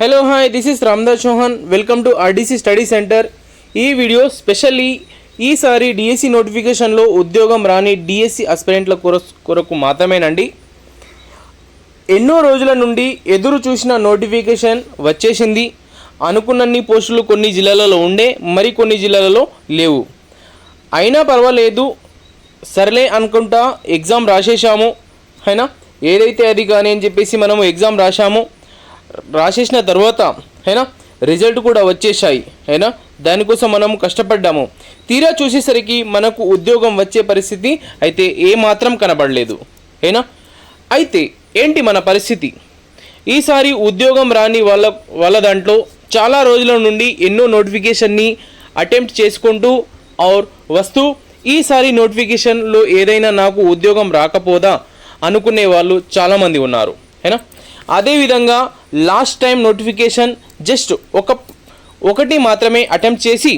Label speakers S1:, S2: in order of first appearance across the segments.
S1: Hello hi this is Ramdas Chauhan welcome to RDC study centre ఈ video specially ఈసారి DSC నోటిఫికేషన్లో ఉద్యోగం రాని డిఎస్సి అస్పిరెంట్ల కొర కొరకు మాత్రమేనండి. ఎన్నో రోజుల నుండి ఎదురు చూసిన నోటిఫికేషన్ వచ్చేసింది. అనుకున్నన్ని పోస్టులు కొన్ని జిల్లాలలో ఉండే మరి కొన్ని జిల్లాలలో లేవు. అయినా పర్వాలేదు. సర్లే అనుకుంటా ఎగ్జామ్ రాసేసాము అయినా ఏదైతే అది కానీ అని చెప్పేసి మనము ఎగ్జామ్ రాసాము రాసేసిన తర్వాత అయినా రిజల్ట్ కూడా వచ్చేసాయి అయినా దానికోసం మనం కష్టపడ్డాము. తీరా చూసేసరికి మనకు ఉద్యోగం వచ్చే పరిస్థితి అయితే ఏమాత్రం కనబడలేదు అయినా అయితే ఏంటి మన పరిస్థితి? ఈసారి ఉద్యోగం రాని వాళ్ళ వాళ్ళ దాంట్లో చాలా రోజుల నుండి ఎన్నో నోటిఫికేషన్ని అటెంప్ట్ చేసుకుంటూ ఆర్ వస్తూ ఈసారి నోటిఫికేషన్లో ఏదైనా నాకు ఉద్యోగం రాకపోదా అనుకునే వాళ్ళు చాలామంది ఉన్నారు అయినా అదేవిధంగా లాస్ట్ టైం నోటిఫికేషన్ జస్ట్ ఒక ఒకటి మాత్రమే అటెంప్ట్ చేసి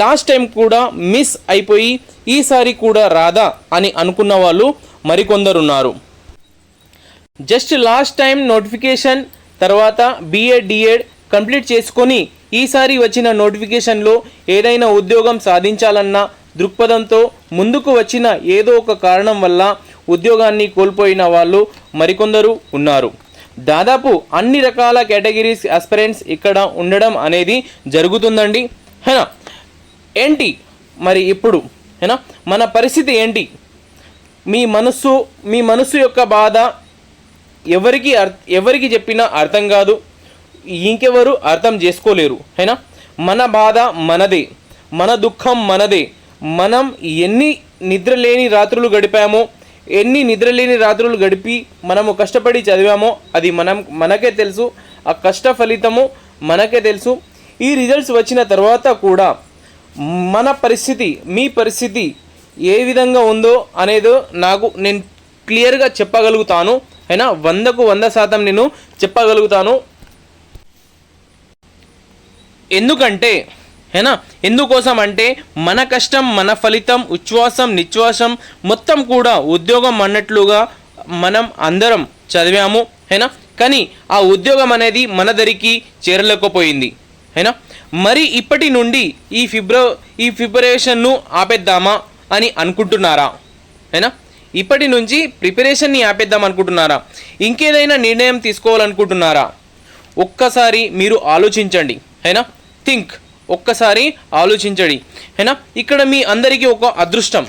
S1: లాస్ట్ టైం కూడా మిస్ అయిపోయి ఈసారి కూడా రాదా అని అనుకున్న వాళ్ళు మరికొందరు ఉన్నారు. జస్ట్ లాస్ట్ టైం నోటిఫికేషన్ తర్వాత బీఎడ్ డిఎడ్ కంప్లీట్ చేసుకొని ఈసారి వచ్చిన నోటిఫికేషన్లో ఏదైనా ఉద్యోగం సాధించాలన్న దృక్పథంతో ముందుకు వచ్చిన ఏదో ఒక కారణం వల్ల ఉద్యోగాన్ని కోల్పోయిన వాళ్ళు మరికొందరు ఉన్నారు. దాదాపు అన్ని రకాల కేటగిరీస్ అస్పిరెంట్స్ ఇక్కడ ఉండడం అనేది జరుగుతుందండి. హేనా? ఏంటి మరి ఇప్పుడు? హేనా? మన పరిస్థితి ఏంటి? మీ మనస్సు మీ మనస్సు యొక్క బాధ ఎవరికి అర్ ఎవరికి చెప్పినా అర్థం కాదు. ఇంకెవరు అర్థం చేసుకోలేరు. అయినా మన బాధ మనదే. మన దుఃఖం మనదే. మనం ఎన్ని నిద్రలేని రాత్రులు గడిపామో ఎన్ని నిద్రలేని రాత్రులు గడిపి మనము కష్టపడి చదివామో అది మనం మనకే తెలుసు. ఆ కష్ట ఫలితము మనకే తెలుసు. ఈ రిజల్ట్స్ వచ్చిన తర్వాత కూడా మన పరిస్థితి మీ పరిస్థితి ఏ విధంగా ఉందో అనేది నాకు నేను క్లియర్గా చెప్పగలుగుతాను. అయినా వందకు వంద శాతం నేను చెప్పగలుగుతాను. ఎందుకంటే హేనా? ఎందుకోసం అంటే మన కష్టం మన ఫలితం ఉచ్ఛ్వాసం నిశ్వాసం మొత్తం కూడా ఉద్యోగం అన్నట్లుగా మనం అందరం చదివాము హేనా? కానీ ఆ ఉద్యోగం అనేది మన దరికి చేరలేకపోయింది హేనా? మరి ఇప్పటి నుండి ఈ ఫిబ్రవ ఈ ప్రిపరేషన్ను ఆపేద్దామా అని అనుకుంటున్నారా హేనా? ఇప్పటి నుంచి ప్రిపరేషన్ని ఆపేద్దాం అనుకుంటున్నారా? ఇంకేదైనా నిర్ణయం తీసుకోవాలనుకుంటున్నారా? ఒక్కసారి మీరు ఆలోచించండి హేనా? థింక్. ఒక్కసారి ఆలోచించండి. హేనా? ఇక్కడ మీ అందరికీ ఒక అదృష్టం.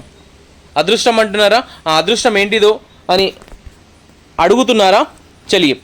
S1: అదృష్టం అంటున్నారా? ఆ అదృష్టం ఏంటిదో అని అడుగుతున్నారా? చలి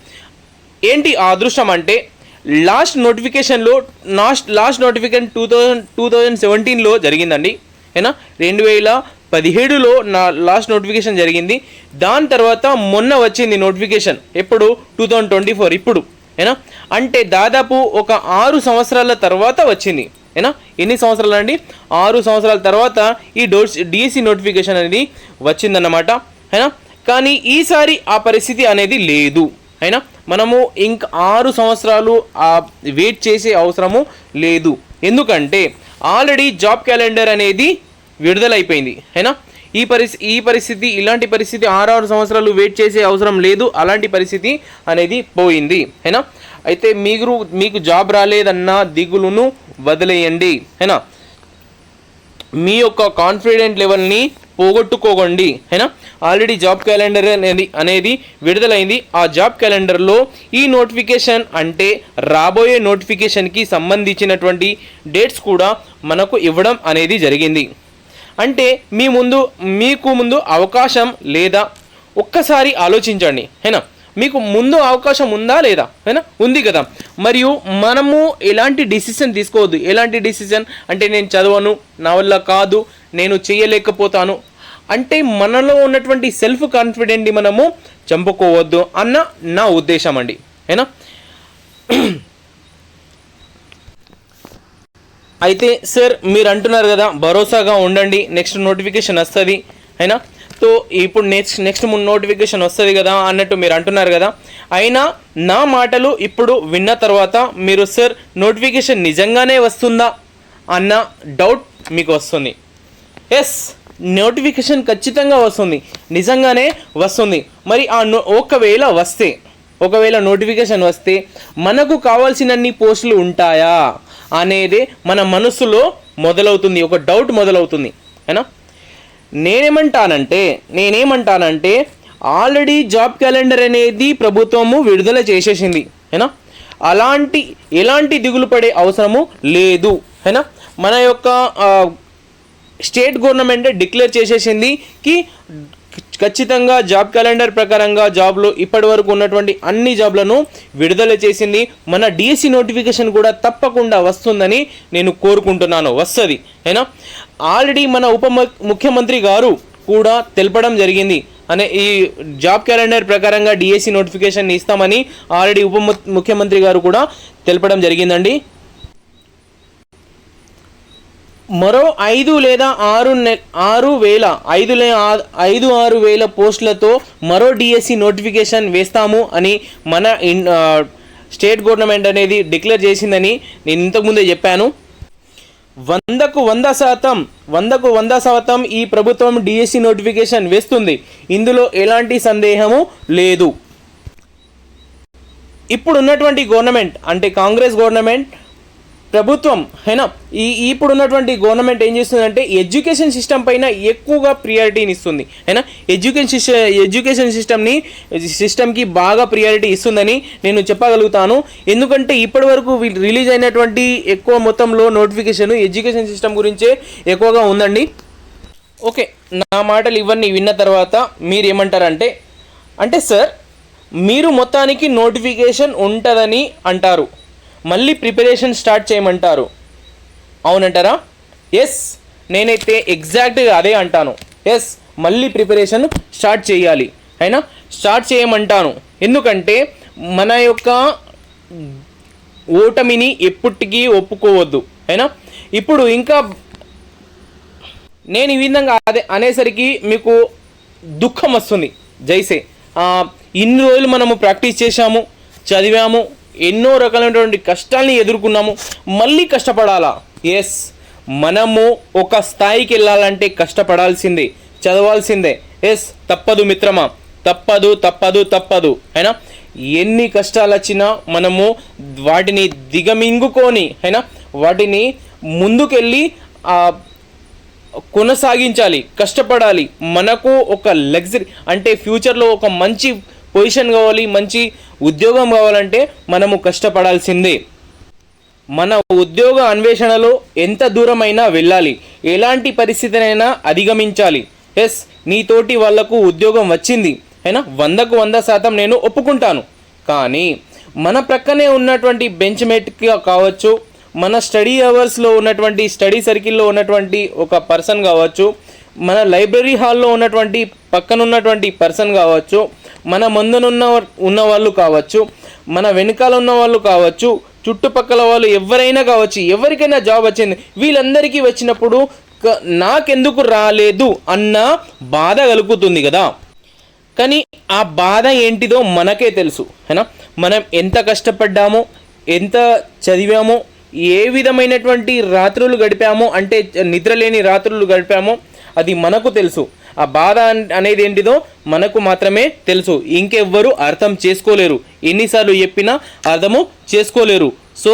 S1: ఏంటి ఆ అదృష్టం అంటే లాస్ట్ నోటిఫికేషన్లో last last notification two thousand two thousand సెవెంటీన్లో జరిగిందండి. ఏనా రెండు వేల పదిహేడులో నా లాస్ట్ నోటిఫికేషన్ జరిగింది. దాని తర్వాత మొన్న వచ్చింది నోటిఫికేషన్. ఎప్పుడు? Two thousand twenty four. ఇప్పుడు. ఏనా? అంటే దాదాపు ఒక ఆరు సంవత్సరాల తర్వాత వచ్చింది. ఏనా? ఎన్ని సంవత్సరాలు అండి? ఆరు సంవత్సరాల తర్వాత ఈ డోర్స్ డిఎస్సి నోటిఫికేషన్ అనేది వచ్చిందన్నమాట. అయినా కానీ ఈసారి ఆ పరిస్థితి అనేది లేదు. అయినా మనము ఇంక ఆరు సంవత్సరాలు ఆ వెయిట్ చేసే అవసరము లేదు. ఎందుకంటే ఆల్రెడీ జాబ్ క్యాలెండర్ అనేది విడుదలైపోయింది. అయినా ఈ పరిస్థితి ఈ పరిస్థితి ఇలాంటి పరిస్థితి ఆరు ఆరు సంవత్సరాలు వెయిట్ చేసే అవసరం లేదు. అలాంటి పరిస్థితి అనేది పోయింది. అయినా అయితే మీరు మీకు జాబ్ రాలేదన్న దిగులును వదిలేయండి. అయినా మీ యొక్క కాన్ఫిడెంట్ లెవెల్ని పోగొట్టుకోకండి. అయినా ఆల్రెడీ జాబ్ క్యాలెండర్ అనేది అనేది విడుదలైంది. ఆ జాబ్ క్యాలెండర్లో ఈ నోటిఫికేషన్ అంటే రాబోయే నోటిఫికేషన్కి సంబంధించినటువంటి డేట్స్ కూడా మనకు ఇవ్వడం అనేది జరిగింది. అంటే మీ ముందు మీకు ముందు అవకాశం లేదా? ఒక్కసారి ఆలోచించండి హేనా? మీకు ముందు అవకాశం ఉందా లేదా హేనా? ఉంది కదా. మరియు మనము ఎలాంటి డిసిషన్ తీసుకోవద్దు. ఎలాంటి డిసిషన్ అంటే నేను చదవను నా వల్ల కాదు నేను చేయలేకపోతాను. అంటే మనలో ఉన్నటువంటి సెల్ఫ్ కాన్ఫిడెంట్ని మనము చంపుకోవద్దు అన్న నా ఉద్దేశం అండి ఏనా అయితే సార్ మీరు అంటున్నారు కదా భరోసాగా ఉండండి నెక్స్ట్ నోటిఫికేషన్ వస్తుంది అయినా? సో ఇప్పుడు నెక్స్ట్ నెక్స్ట్ ముందు నోటిఫికేషన్ వస్తుంది కదా అన్నట్టు మీరు అంటున్నారు కదా. అయినా నా మాటలు ఇప్పుడు విన్న తర్వాత మీరు సార్ నోటిఫికేషన్ నిజంగానే వస్తుందా? అన్న డౌట్ మీకు వస్తుంది. ఎస్ నోటిఫికేషన్ ఖచ్చితంగా వస్తుంది. నిజంగానే వస్తుంది. మరి ఆ నో ఒకవేళ వస్తే ఒకవేళ నోటిఫికేషన్ వస్తే మనకు కావాల్సినన్ని పోస్టులు ఉంటాయా? అనేది మన మనసులో మొదలవుతుంది. ఒక డౌట్ మొదలవుతుంది. అయినా నేనేమంటానంటే నేనేమంటానంటే ఆల్రెడీ జాబ్ క్యాలెండర్ అనేది ప్రభుత్వము విడుదల చేసేసింది. ఏనా? అలాంటి ఎలాంటి దిగులు పడే అవసరము లేదు. ఏనా? మన యొక్క స్టేట్ గవర్నమెంట్ డిక్లేర్ చేసేసింది కి ఖచ్చితంగా జాబ్ క్యాలెండర్ ప్రకారంగా జాబ్లో ఇప్పటి వరకు ఉన్నటువంటి అన్ని జాబ్లను విడుదల చేసింది. మన డిఎస్సి నోటిఫికేషన్ కూడా తప్పకుండా వస్తుందని నేను కోరుకుంటున్నాను. వస్తుంది. అయినా ఆల్రెడీ మన ఉప ముఖ్యమంత్రి గారు కూడా తెలపడం జరిగింది. అనే ఈ జాబ్ క్యాలెండర్ ప్రకారంగా డిఎస్సి నోటిఫికేషన్ ఇస్తామని ఆల్రెడీ ఉప ముఖ్యమంత్రి గారు కూడా తెలపడం జరిగిందండి. మరో ఐదు లేదా ఆరు నె ఆరు వేల ఐదు లే ఆ- ఐదు ఆరు వేల పోస్టులతో మరో డిఎస్సి నోటిఫికేషన్ వేస్తాము అని మన ఇన్ స్టేట్ గవర్నమెంట్ అనేది డిక్లేర్ చేసిందని నేను ఇంతకుముందే చెప్పాను. వందకు వంద శాతం వందకు వంద శాతం ఈ ప్రభుత్వం డిఎస్సి నోటిఫికేషన్ వేస్తుంది. ఇందులో ఎలాంటి సందేహము లేదు. ఇప్పుడు ఉన్నటువంటి గవర్నమెంట్ అంటే కాంగ్రెస్ గవర్నమెంట్ ప్రభుత్వం అయినా ఈ ఇప్పుడు ఉన్నటువంటి గవర్నమెంట్ ఏం చేస్తుందంటే ఎడ్యుకేషన్ సిస్టమ్ పైన ఎక్కువగా ప్రియారిటీని ఇస్తుంది అయినా ఎడ్యుకేషన్ సిస్టమ్ ఎడ్యుకేషన్ సిస్టమ్ని సిస్టమ్కి బాగా ప్రియారిటీ ఇస్తుందని నేను చెప్పగలుగుతాను. ఎందుకంటే ఇప్పటి వరకు రిలీజ్ అయినటువంటి ఎక్కువ మొత్తంలో నోటిఫికేషన్ ఎడ్యుకేషన్ సిస్టమ్ గురించే ఎక్కువగా ఉందండి. ఓకే నా మాటలు ఇవన్నీ విన్న తర్వాత మీరు ఏమంటారంటే అంటే సార్ మీరు మొత్తానికి నోటిఫికేషన్ ఉంటుందని అంటారు. మళ్ళీ ప్రిపరేషన్ స్టార్ట్ చేయమంటారు. అవునంటారా? ఎస్ నేనైతే ఎగ్జాక్ట్గా అదే అంటాను. ఎస్ మళ్ళీ ప్రిపరేషన్ స్టార్ట్ చేయాలి. అయినా? స్టార్ట్ చేయమంటాను. ఎందుకంటే మన యొక్క ఓటమిని ఎప్పటికీ ఒప్పుకోవద్దు. అయినా? ఇప్పుడు ఇంకా నేను ఈ విధంగా అదే అనేసరికి మీకు దుఃఖం వస్తుంది. జైసే ఇన్ని రోజులు మనము ప్రాక్టీస్ చేశాము చదివాము ఎన్నో రకాలైనటువంటి కష్టాల్ని ఎదుర్కొన్నాము. మళ్ళీ కష్టపడాలా? ఎస్ మనము ఒక స్థాయికి వెళ్ళాలంటే కష్టపడాల్సిందే చదవాల్సిందే. ఎస్ తప్పదు మిత్రమా. తప్పదు తప్పదు తప్పదు. అయినా? ఎన్ని కష్టాలు వచ్చినా మనము వాటిని దిగమింగుకొని అయినా? వాటిని ముందుకెళ్ళి కొనసాగించాలి కష్టపడాలి. మనకు ఒక లగ్జరీ అంటే ఫ్యూచర్లో ఒక మంచి పొజిషన్ కావాలి మంచి ఉద్యోగం కావాలంటే మనము కష్టపడాల్సిందే. మన ఉద్యోగ అన్వేషణలో ఎంత దూరమైనా వెళ్ళాలి ఎలాంటి పరిస్థితినైనా అధిగమించాలి. ఎస్ నీతోటి వాళ్ళకు ఉద్యోగం వచ్చింది అయినా వందకు వంద శాతం నేను ఒప్పుకుంటాను. కానీ మన ప్రక్కనే ఉన్నటువంటి బెంచ్ మేట్కి కావచ్చు మన స్టడీ అవర్స్లో ఉన్నటువంటి స్టడీ సర్కిల్లో ఉన్నటువంటి ఒక పర్సన్ కావచ్చు మన లైబ్రరీ హాల్లో ఉన్నటువంటి పక్కన ఉన్నటువంటి పర్సన్ కావచ్చు మన ముందునున్న ఉన్న వాళ్ళు కావచ్చు మన వెనకాల ఉన్న వాళ్ళు కావచ్చు చుట్టుపక్కల వాళ్ళు ఎవరైనా కావచ్చు ఎవరికైనా జాబ్ వచ్చింది వీళ్ళందరికీ వచ్చినప్పుడు నాకెందుకు రాలేదు అన్న బాధ కలుగుతుంది కదా. కానీ ఆ బాధ ఏంటిదో మనకే తెలుసు అయినా మనం ఎంత కష్టపడ్డామో ఎంత చదివామో ఏ విధమైనటువంటి రాత్రులు గడిపామో అంటే నిద్రలేని రాత్రులు గడిపామో అది మనకు తెలుసు. ఆ బాధ అనేది ఏంటిదో మనకు మాత్రమే తెలుసు. ఇంకెవ్వరు అర్థం చేసుకోలేరు. ఎన్నిసార్లు చెప్పినా అర్థము చేసుకోలేరు. సో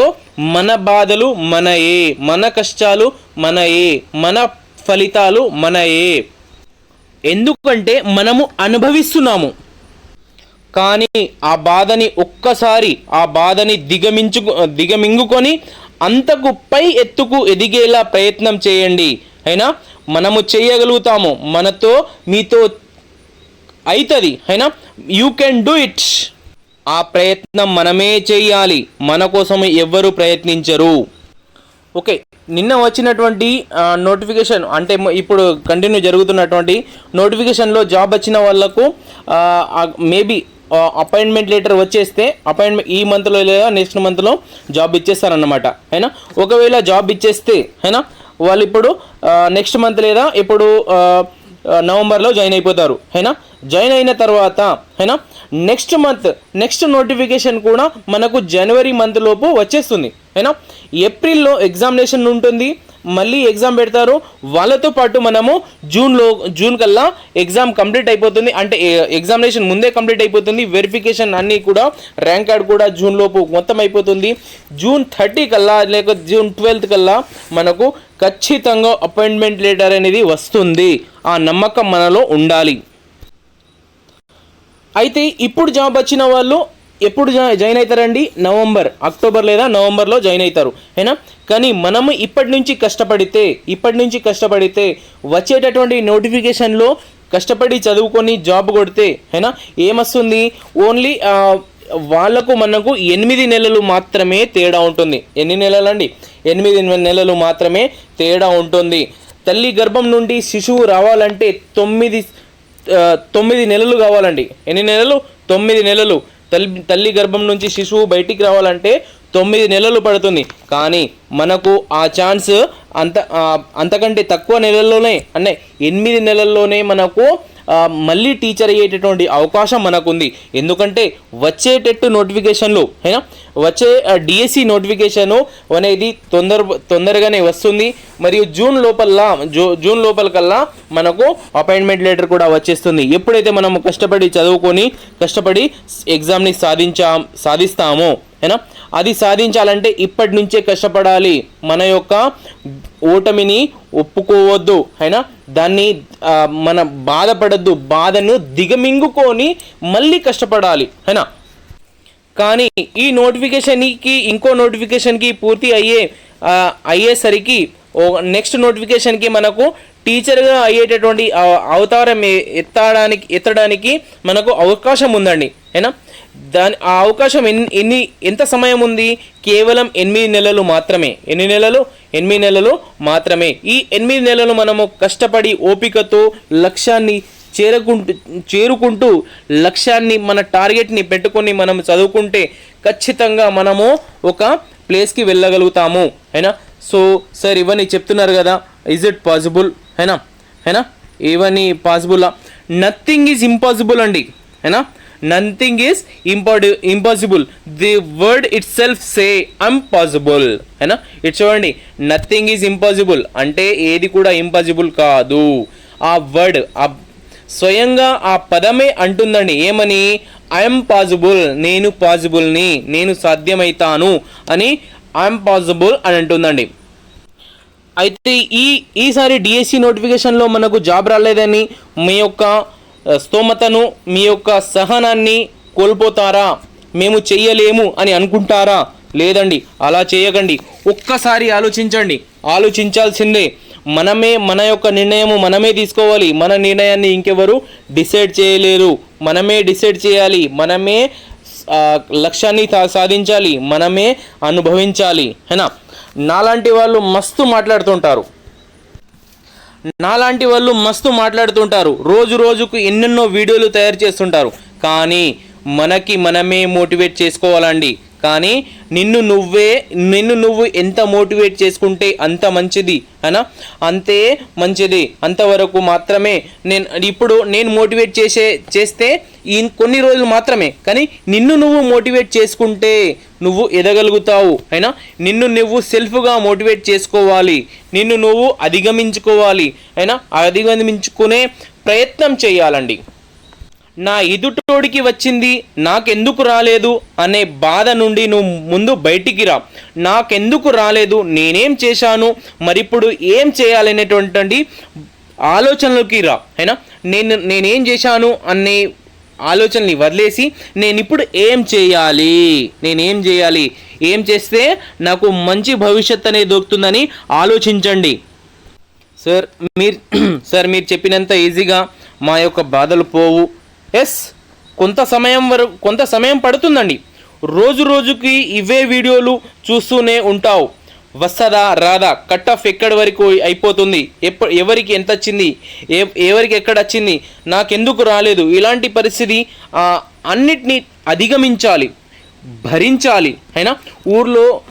S1: మన బాధలు మనయే మన కష్టాలు మనయే మన ఫలితాలు మనయే. ఎందుకంటే మనము అనుభవిస్తున్నాము. కానీ ఆ బాధని ఒక్కసారి ఆ బాధని దిగమించు దిగమింగుకొని అంతకు పై ఎత్తుకు ఎదిగేలా ప్రయత్నం చేయండి. అయినా మనము చేయగలుగుతాము. మనతో మీతో అవుతుంది అయినా యూ కెన్ డూ ఇట్ ఆ ప్రయత్నం మనమే చేయాలి. మన కోసం ఎవ్వరు ప్రయత్నించరు. ఓకే నిన్న వచ్చినటువంటి నోటిఫికేషన్ అంటే ఇప్పుడు కంటిన్యూ జరుగుతున్నటువంటి నోటిఫికేషన్లో జాబ్ వచ్చిన వాళ్ళకు మేబీ అపాయింట్మెంట్ లెటర్ వచ్చేస్తే అపాయింట్మెంట్ ఈ మంత్లో లేదా నెక్స్ట్ మంత్లో జాబ్ ఇచ్చేస్తారన్నమాట. అయినా ఒకవేళ జాబ్ ఇచ్చేస్తే అయినా వాళ్ళు ఇప్పుడు నెక్స్ట్ మంత్ లేదా ఇప్పుడు నవంబర్లో జాయిన్ అయిపోతారు. అయినా జాయిన్ అయిన తర్వాత అయినా నెక్స్ట్ మంత్ నెక్స్ట్ నోటిఫికేషన్ కూడా మనకు జనవరి మంత్ లోపు వచ్చేస్తుంది. అయినా ఏప్రిల్లో ఎగ్జామినేషన్ ఉంటుంది. మళ్ళీ ఎగ్జామ్ పెడతారు. వాళ్ళతో పాటు మనము జూన్లో జూన్ కల్లా ఎగ్జామ్ కంప్లీట్ అయిపోతుంది. అంటే ఎగ్జామినేషన్ ముందే కంప్లీట్ అయిపోతుంది. వెరిఫికేషన్ అన్నీ కూడా ర్యాంక్ కార్డ్ కూడా జూన్ లోపు మొత్తం అయిపోతుంది. జూన్ థర్టీ కల్లా లేక జూన్ ట్వెల్త్ కల్లా మనకు ఖచ్చితంగా అపాయింట్మెంట్ లెటర్ అనేది వస్తుంది. ఆ నమ్మకం మనలో ఉండాలి. అయితే ఇప్పుడు జాబ్ వచ్చిన వాళ్ళు ఎప్పుడు జా- జాయిన్ అవుతారండి నవంబర్ అక్టోబర్ లేదా నవంబర్లో జాయిన్ అవుతారు అయినా కానీ మనము ఇప్పటి నుంచి కష్టపడితే ఇప్పటి నుంచి కష్టపడితే వచ్చేటటువంటి నోటిఫికేషన్లో కష్టపడి చదువుకొని జాబ్ కొడితే అయినా ఏమొస్తుంది? ఓన్లీ వాళ్ళకు వాళ్ళకు మనకు ఎనిమిది నెలలు మాత్రమే తేడా ఉంటుంది. ఎన్ని నెలలు అండి ఎనిమిది నెలలు మాత్రమే తేడా ఉంటుంది. తల్లి గర్భం నుండి శిశువు రావాలంటే తొమ్మిది తొమ్మిది నెలలు కావాలండి. ఎన్ని నెలలు? తొమ్మిది నెలలు. తల్లి తల్లి గర్భం నుంచి శిశువు బయటికి రావాలంటే తొమ్మిది నెలలు పడుతుంది. కానీ మనకు ఆ ఛాన్స్ అంత అంతకంటే తక్కువ నెలల్లోనే అంటే ఎనిమిది నెలల్లోనే మనకు మళ్ళీ టీచర్ అయ్యేటటువంటి అవకాశం మనకుంది. ఎందుకంటే వచ్చేటట్టు నోటిఫికేషన్లు అయినా వచ్చే డిఎస్సి నోటిఫికేషన్ అనేది తొందర తొందరగానే వస్తుంది. మరియు జూన్ లోపల జూ జూన్ లోపల కల్లా మనకు అపాయింట్మెంట్ లెటర్ కూడా వచ్చేస్తుంది. ఎప్పుడైతే మనం కష్టపడి చదువుకొని కష్టపడి ఎగ్జామ్ని సాధించా సాధిస్తామో అయినా అది సాధించాలంటే ఇప్పటి నుంచే కష్టపడాలి. మన యొక్క ఓటమిని ఒప్పుకోవద్దు అయినా దాన్ని మన బాధపడద్దు బాధను దిగమింగుకొని మళ్ళీ కష్టపడాలి అయినా కానీ ఈ నోటిఫికేషన్కి ఇంకో నోటిఫికేషన్కి పూర్తి అయ్యే అయ్యేసరికి ఓ నెక్స్ట్ నోటిఫికేషన్కి మనకు టీచర్గా అయ్యేటటువంటి అవతారం ఎత్తడానికి ఎత్తడానికి మనకు అవకాశం ఉందండి అయినా దాని ఆ అవకాశం ఎన్ని ఎన్ని ఎంత సమయం ఉంది? కేవలం ఎనిమిది నెలలు మాత్రమే. ఎన్ని నెలలు? ఎనిమిది నెలలు మాత్రమే. ఈ ఎనిమిది నెలలు మనము కష్టపడి ఓపికతో లక్ష్యాన్ని చేరుకుంటూ చేరుకుంటూ లక్ష్యాన్ని మన టార్గెట్ని పెట్టుకొని మనం చదువుకుంటే ఖచ్చితంగా మనము ఒక ప్లేస్కి వెళ్ళగలుగుతాము. అయినా సో సార్ ఇవన్నీ చెప్తున్నారు కదా. ఇజ్ ఇట్ పాసిబుల్ అయినా అయినా ఇవన్నీ పాసిబుల్లా నథింగ్ ఈజ్ ఇంపాసిబుల్ అండి. అయినా nothing is ఇంపాడి impossible the word itself say I'm possible అయినా ఇట్ చూడండి. నథింగ్ ఈజ్ ఇంపాసిబుల్ అంటే ఏది కూడా ఇంపాసిబుల్ కాదు. ఆ వర్డ్ ఆ స్వయంగా ఆ పదమే అంటుందండి. ఏమని? ఐఎమ్ పాసిబుల్ నేను పాసిబుల్ని నేను సాధ్యమైతాను అని ఐఎమ్ పాసిబుల్ అని అంటుందండి. అయితే ఈ ఈసారి డిఎస్సి నోటిఫికేషన్లో మనకు జాబ్ రాలేదని మీ యొక్క స్తోమతను మీ యొక్క సహనాన్ని కోల్పోతారా? మేము చెయ్యలేము అని అనుకుంటారా? లేదండి అలా చేయకండి. ఒక్కసారి ఆలోచించండి. ఆలోచించాల్సిందే మనమే మన యొక్క నిర్ణయము మనమే తీసుకోవాలి. మన నిర్ణయాన్ని ఇంకెవరు డిసైడ్ చేయలేరు. మనమే డిసైడ్ చేయాలి. మనమే లక్ష్యాన్ని సా- సాధించాలి. మనమే అనుభవించాలి. హేనా? నాలాంటి వాళ్ళు మస్తు మాట్లాడుతుంటారు. నాలాంటి వాళ్ళు మస్తు మాట్లాడుతుంటారు. రోజు రోజుకు ఎన్నెన్నో వీడియోలు తయారు చేస్తుంటారు. కానీ మనకి మనమే మోటివేట్ చేసుకోవాలండి. కానీ నిన్ను నువ్వే నిన్ను నువ్వు ఎంత మోటివేట్ చేసుకుంటే అంత మంచిది అనా అంతే మంచిది. అంతవరకు మాత్రమే నేను ఇప్పుడు నేను మోటివేట్ చేసే చేస్తే ఈ కొన్ని రోజులు మాత్రమే కానీ నిన్ను నువ్వు మోటివేట్ చేసుకుంటే నువ్వు ఎదగలుగుతావు అయినా నిన్ను నువ్వు సెల్ఫ్గా మోటివేట్ చేసుకోవాలి. నిన్ను నువ్వు అధిగమించుకోవాలి అయినా అధిగమించుకునే ప్రయత్నం చేయాలండి. నా ఎదుటోడికి వచ్చింది నాకెందుకు రాలేదు అనే బాధ నుండి నువ్వు ముందు బయటికి రా. నాకెందుకు రాలేదు నేనేం చేశాను మరిప్పుడు ఏం చేయాలనేటువంటి ఆలోచనలోకి రా అయినా? నేను నేనేం చేశాను అనే ఆలోచనని వదిలేసి నేను ఇప్పుడు ఏం చేయాలి నేనేం చేయాలి ఏం చేస్తే నాకు మంచి భవిష్యత్ అనేది దొరుకుతుందని ఆలోచించండి. సార్ మీరు సార్ మీరు చెప్పినంత ఈజీగా మా యొక్క బాధలు పోవు. ఎస్ కొంత సమయం వరకు కొంత సమయం పడుతుందండి. రోజు రోజుకి ఇవే వీడియోలు చూస్తూనే ఉంటావు. వస్తుందా రాదా? కట్ ఆఫ్ ఎక్కడి వరకు అయిపోతుంది? ఎప్ప ఎవరికి ఎంత వచ్చింది? ఏ ఎవరికి ఎక్కడ వచ్చింది? నాకెందుకు రాలేదు? ఇలాంటి పరిస్థితి అన్నిటినీ అధిగమించాలి. భరించాలి. అయినా? ఊర్లో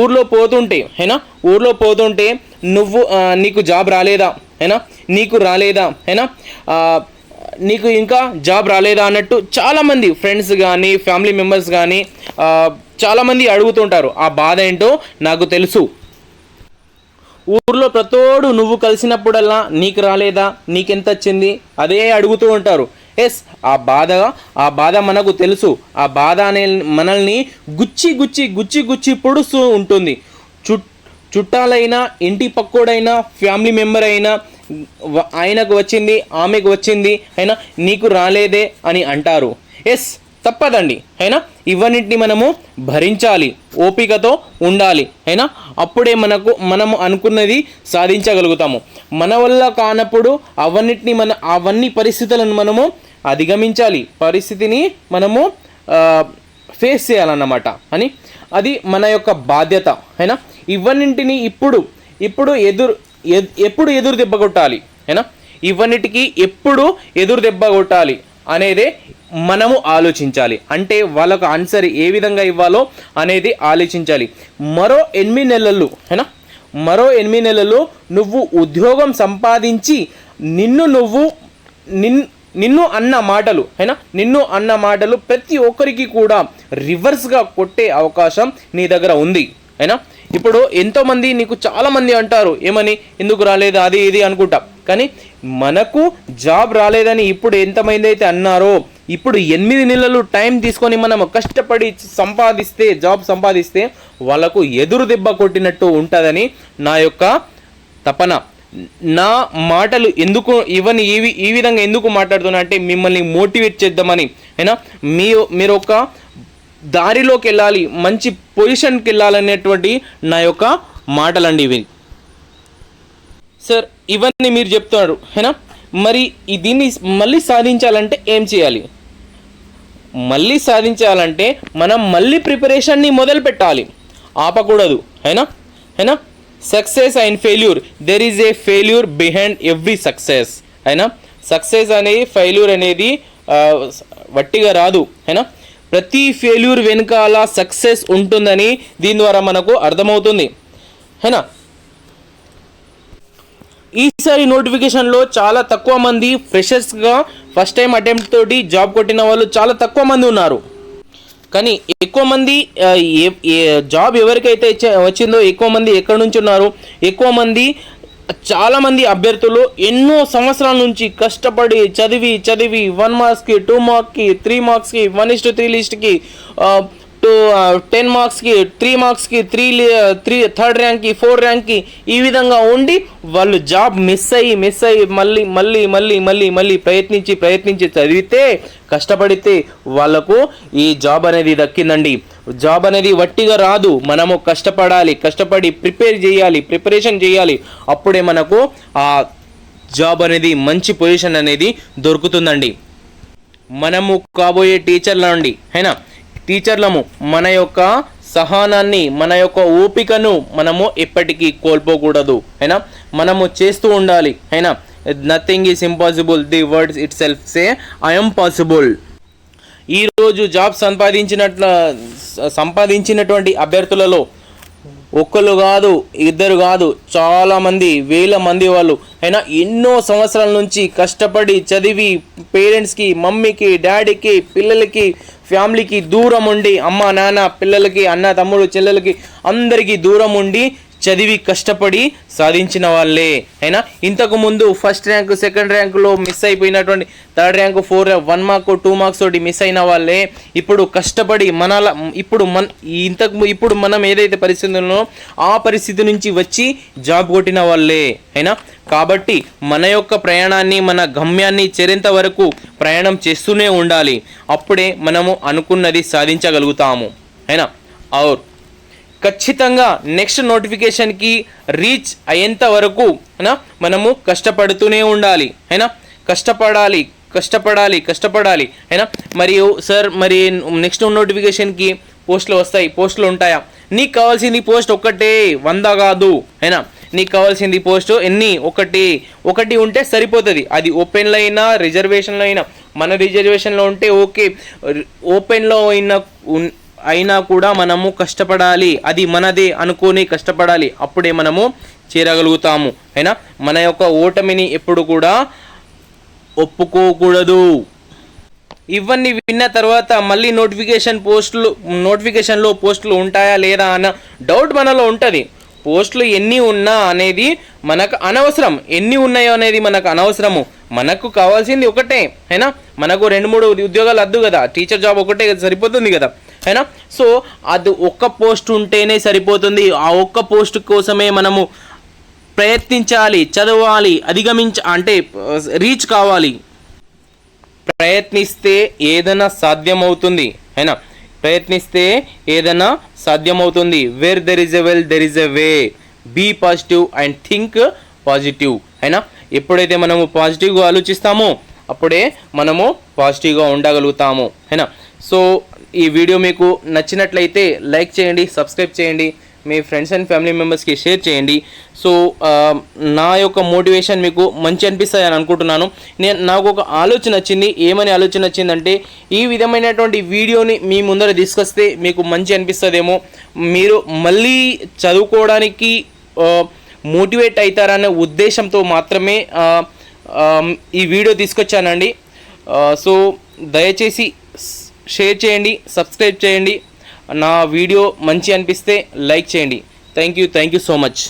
S1: ఊర్లో పోతుంటే అయినా? ఊర్లో పోతుంటే నువ్వు నీకు జాబ్ రాలేదా? అయినా? నీకు రాలేదా? అయినా? నీకు ఇంకా జాబ్ రాలేదా అన్నట్టు చాలామంది ఫ్రెండ్స్ కానీ ఫ్యామిలీ మెంబర్స్ కానీ చాలామంది అడుగుతుంటారు. ఆ బాధ ఏంటో నాకు తెలుసు. ఊర్లో ప్రతోడు నువ్వు కలిసినప్పుడల్లా నీకు రాలేదా? నీకెంత వచ్చింది? అదే అడుగుతూ ఉంటారు. ఎస్ ఆ బాధ ఆ బాధ మనకు తెలుసు. ఆ బాధ అనే మనల్ని గుచ్చి గుచ్చి గుచ్చి గుచ్చి పొడుస్తూ ఉంటుంది. చుట్టూ చుట్టాలైనా ఇంటి పక్కోడైనా ఫ్యామిలీ మెంబర్ అయినా ఆయనకు వచ్చింది ఆమెకు వచ్చింది అయినా నీకు రాలేదే అని అంటారు. ఎస్ తప్పదండి. అయినా ఇవన్నిటిని మనము భరించాలి ఓపికతో ఉండాలి. అయినా అప్పుడే మనకు మనము అనుకున్నది సాధించగలుగుతాము. మన వల్ల కానప్పుడు అవన్నిటిని మన అవన్నీ పరిస్థితులను మనము అధిగమించాలి. పరిస్థితిని మనము ఫేస్ చేయాలన్నమాట. అని అది మన యొక్క బాధ్యత. అయినా ఇవన్నింటిని ఇప్పుడు ఇప్పుడు ఎదురు ఎప్పుడు ఎదురు దెబ్బ కొట్టాలి? ఏనా? ఇవన్నిటికీ ఎప్పుడు ఎదురు దెబ్బ కొట్టాలి అనేదే మనము ఆలోచించాలి. అంటే వాళ్ళకు ఆన్సర్ ఏ విధంగా ఇవ్వాలో అనేది ఆలోచించాలి. మరో ఎనిమిది నెలలు అయినా మరో ఎనిమిది నెలలు నువ్వు ఉద్యోగం సంపాదించి నిన్ను నువ్వు నిన్ నిన్ను అన్న మాటలు అయినా నిన్ను అన్న మాటలు ప్రతి ఒక్కరికి కూడా రివర్స్గా కొట్టే అవకాశం నీ దగ్గర ఉంది అయినా ఇప్పుడు ఎంతోమంది నీకు చాలామంది అంటారు ఏమని? ఎందుకు రాలేదు? అది ఇది అనుకుంటా. కానీ మనకు జాబ్ రాలేదని ఇప్పుడు ఎంతమంది అయితే అన్నారో ఇప్పుడు ఎనిమిది నెలలు టైం తీసుకొని మనం కష్టపడి సంపాదిస్తే జాబ్ సంపాదిస్తే వాళ్ళకు ఎదురు దెబ్బ కొట్టినట్టు ఉంటుందని నా యొక్క తపన. నా మాటలు ఎందుకు ఇవన్నీ ఈ ఈ విధంగా ఎందుకు మాట్లాడుతున్నా అంటే మిమ్మల్ని మోటివేట్ చేద్దామని. అయినా మీ మీరు ఒక దారిలోకి వెళ్ళాలి మంచి పొజిషన్కి వెళ్ళాలనేటువంటి నా యొక్క మాటలండి ఇవి. సార్ ఇవన్నీ మీరు చెప్తున్నారు హేనా? మరి దీన్ని మళ్ళీ సాధించాలంటే ఏం చేయాలి? మళ్ళీ సాధించాలంటే మనం మళ్ళీ ప్రిపరేషన్ని మొదలు పెట్టాలి. ఆపకూడదు హేనా? హేనా? Success and failure there is a failure behind every success అయినా సక్సెస్ అనేది ఫెయిల్యూర్ అనేది వట్టిగా రాదు అయినా ప్రతి ఫెయిల్యూర్ వెనుకాల సక్సెస్ ఉంటుందని దీని ద్వారా మనకు అర్థమవుతుంది. అయినా ఈసారి నోటిఫికేషన్లో చాలా తక్కువ మంది ఫ్రెషర్స్గా ఫస్ట్ టైం అటెంప్ట్ తోటి జాబ్ కొట్టిన వాళ్ళు చాలా తక్కువ మంది ఉన్నారు. కానీ ఎక్కువ మంది జాబ్ ఎవరికైతే వచ్చిందో ఎక్కువ మంది ఎక్కడి నుంచి ఉన్నారు? ఎక్కువ మంది చాలామంది అభ్యర్థులు ఎన్నో సంవత్సరాల నుంచి కష్టపడి చదివి చదివి వన్ మార్క్స్కి టూ మార్క్కి త్రీ మార్క్స్కి వన్ ఇస్ టు త్రీ లిస్ట్కి టూ టెన్ మార్క్స్కి త్రీ మార్క్స్కి త్రీ త్రీ థర్డ్ ర్యాంక్కి ఫోర్ ర్యాంక్కి ఈ విధంగా ఉండి వాళ్ళు జాబ్ మిస్ అయ్యి మిస్ అయ్యి మళ్ళీ మళ్ళీ మళ్ళీ మళ్ళీ మళ్ళీ ప్రయత్నించి ప్రయత్నించి చదివితే కష్టపడితే వాళ్ళకు ఈ జాబ్ అనేది దక్కిందండి. జాబ్ అనేది వట్టిగా రాదు. మనము కష్టపడాలి కష్టపడి ప్రిపేర్ చేయాలి ప్రిపరేషన్ చేయాలి. అప్పుడే మనకు ఆ జాబ్ అనేది మంచి పొజిషన్ అనేది దొరుకుతుందండి. మనము కాబోయే టీచర్ల నుండి అయినా టీచర్లము మన యొక్క సహనాన్ని మన యొక్క ఓపికను మనము ఎప్పటికీ కోల్పోకూడదు అయినా మనము చేస్తూ ఉండాలి అయినా nothing is impossible the words itself say I'm possible ఈరోజు జాబ్ సంపాదించినట్ల సంపాదించినటువంటి అభ్యర్థులలో ఒక్కరు కాదు ఇద్దరు కాదు చాలామంది వేల మంది వాళ్ళు. అయినా ఎన్నో సంవత్సరాల నుంచి కష్టపడి చదివి పేరెంట్స్కి మమ్మీకి డాడీకి పిల్లలకి ఫ్యామిలీకి దూరం ఉండి అమ్మ నాన్న పిల్లలకి అన్న తమ్ముడు చెల్లెలకి అందరికీ దూరం ఉండి చదివి కష్టపడి సాధించిన వాళ్ళే. అయినా? ఇంతకు ముందు ఫస్ట్ ర్యాంక్ సెకండ్ ర్యాంకులో మిస్ అయిపోయినటువంటి third rank four one mark two marks తోటి మిస్ అయిన వాళ్ళే. ఇప్పుడు కష్టపడి మనల ఇప్పుడు మన ఇంతకు ఇప్పుడు మనం ఏదైతే పరిస్థితుల్లో ఆ పరిస్థితి నుంచి వచ్చి జాబ్ కొట్టిన వాళ్ళే. అయినా? కాబట్టి మన యొక్క ప్రయాణాన్ని మన గమ్యాన్ని చేరేంత వరకు ప్రయాణం చేస్తూనే ఉండాలి. అప్పుడే మనము అనుకున్నది సాధించగలుగుతాము. అయినా? ఔర్ ఖచ్చితంగా నెక్స్ట్ నోటిఫికేషన్కి రీచ్ అయ్యేంత వరకు మనము కష్టపడుతూనే ఉండాలి. అయినా కష్టపడాలి కష్టపడాలి కష్టపడాలి. అయినా మరియు సార్ మరి నెక్స్ట్ నోటిఫికేషన్కి పోస్టులు వస్తాయి. పోస్టులు ఉంటాయా? నీకు కావాల్సింది పోస్ట్ ఒక్కటే వంద కాదు. అయినా నీకు కావాల్సింది పోస్ట్ ఎన్ని? ఒకటి. ఒకటి ఉంటే సరిపోతుంది. అది ఓపెన్లో అయినా రిజర్వేషన్లో అయినా. మన రిజర్వేషన్లో ఉంటే ఓకే. ఓపెన్లో అయినా అయినా కూడా మనము కష్టపడాలి అది మనదే అనుకొని కష్టపడాలి అప్పుడే మనము చేరగలుగుతాము. అయినా మన యొక్క ఓటమిని ఎప్పుడు కూడా ఒప్పుకోకూడదు. ఇవన్నీ విన్న తర్వాత మళ్ళీ నోటిఫికేషన్ పోస్టులు నోటిఫికేషన్లో పోస్టులు ఉంటాయా లేదా అన్న డౌట్ మనలో ఉంటుంది. పోస్టులు ఎన్ని ఉన్నా అనేది మనకు అనవసరం. ఎన్ని ఉన్నాయో అనేది మనకు అనవసరము. మనకు కావాల్సింది ఒకటే. అయినా మనకు రెండు మూడు ఉద్యోగాలు వద్దు కదా. టీచర్ జాబ్ ఒకటే సరిపోతుంది కదా. అయినా? సో అది ఒక్క పోస్ట్ ఉంటేనే సరిపోతుంది. ఆ ఒక్క పోస్ట్ కోసమే మనము ప్రయత్నించాలి చదవాలి అధిగమించ అంటే రీచ్ కావాలి. ప్రయత్నిస్తే ఏదైనా సాధ్యమవుతుంది. అయినా? ప్రయత్నిస్తే ఏదైనా సాధ్యమవుతుంది. Where there is a will there is a way be positive and think positive అయినా? ఎప్పుడైతే మనము పాజిటివ్గా ఆలోచిస్తామో అప్పుడే మనము పాజిటివ్గా ఉండగలుగుతాము. అయినా? సో ఈ వీడియో మీకు నచ్చినట్లయితే లైక్ చేయండి సబ్స్క్రైబ్ చేయండి మీ ఫ్రెండ్స్ అండ్ ఫ్యామిలీ మెంబర్స్కి షేర్ చేయండి. సో నా యొక్క మోటివేషన్ మీకు మంచి అనిపిస్తాయి అని అనుకుంటున్నాను. నేను నాకు ఒక ఆలోచన వచ్చింది ఏమని ఆలోచన వచ్చిందంటే ఈ విధమైనటువంటి వీడియోని మీ ముందర తీసుకొస్తే మీకు మంచి అనిపిస్తుందేమో. మీరు మళ్ళీ చదువుకోవడానికి మోటివేట్ అవుతారనే ఉద్దేశంతో మాత్రమే ఈ వీడియో తీసుకొచ్చానండి. సో దయచేసి షేర్ చేయండి సబ్స్క్రైబ్ చేయండి. నా వీడియో మంచి అనిపిస్తే లైక్ చేయండి. Thank you thank you so much